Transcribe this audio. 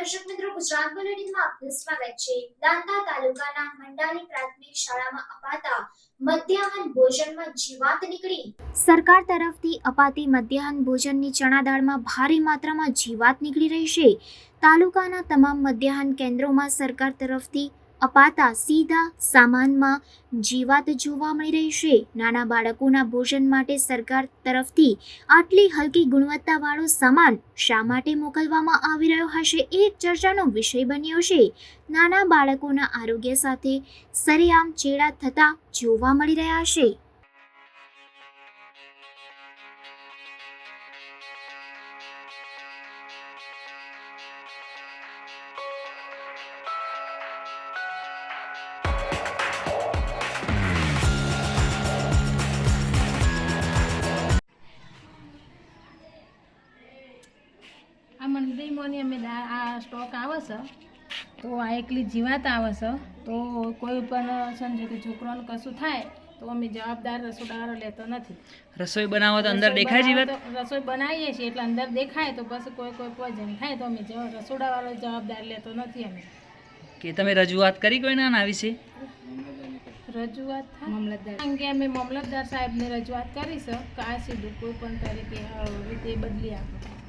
ગુજરાત બુલેટિનમાં આપનું સ્વાગત છે. દાંતા તાલુકાના મંડાલી પ્રાથમિક શાળામાં અપાતા મધ્યાહન ભોજનમાં જીવાત નીકળી. સરકાર તરફથી અપાતી મધ્યાહન ભોજનની ચણા દાળમાં ભારે માત્રામાં જીવાત નીકળી રહી છે. તાલુકાના તમામ મધ્યાહન કેન્દ્રોમાં સરકાર તરફથી અપાતા સીધા સામાનમાં જીવાત જોવા મળી રહી છે. નાના બાળકોના ભોજન માટે સરકાર તરફથી આટલી હલકી ગુણવત્તાવાળો સામાન શા માટે મોકલવામાં આવી રહ્યો હશે એક ચર્ચાનો વિષય બન્યો છે. નાના બાળકોના આરોગ્ય સાથે સરેઆમ ચેડા થતા જોવા મળી રહ્યા છે. આ મંડળીમાંની અમે દા- આ સ્ટોક આવે છે. તો આ એકલી જીવાત આવે છે. તો કોઈ પણ સમજો કે છોકરાને કશું થાય તો અમે જવાબદાર રસોડાવાળો લેતો નથી. રસોઈ બનાવો તો અંદર દેખાય જીવાત? રસોઈ બનાવીએ છીએ એટલે અંદર દેખાય તો બસ કોઈ કોઈ પોઈઝન ખાય તો અમે રસોડાવાળો જવાબદાર લેતો નથી અમે. કે તમે રજૂઆત કરી કોઈ ના વિશે? રજૂઆત મામલતદાર. અંગે અમે મામલતદાર સાહેબને રજૂઆત કરી છે કે આ સીધું કોઈ પણ તરીકે રીતે બદલી આપો.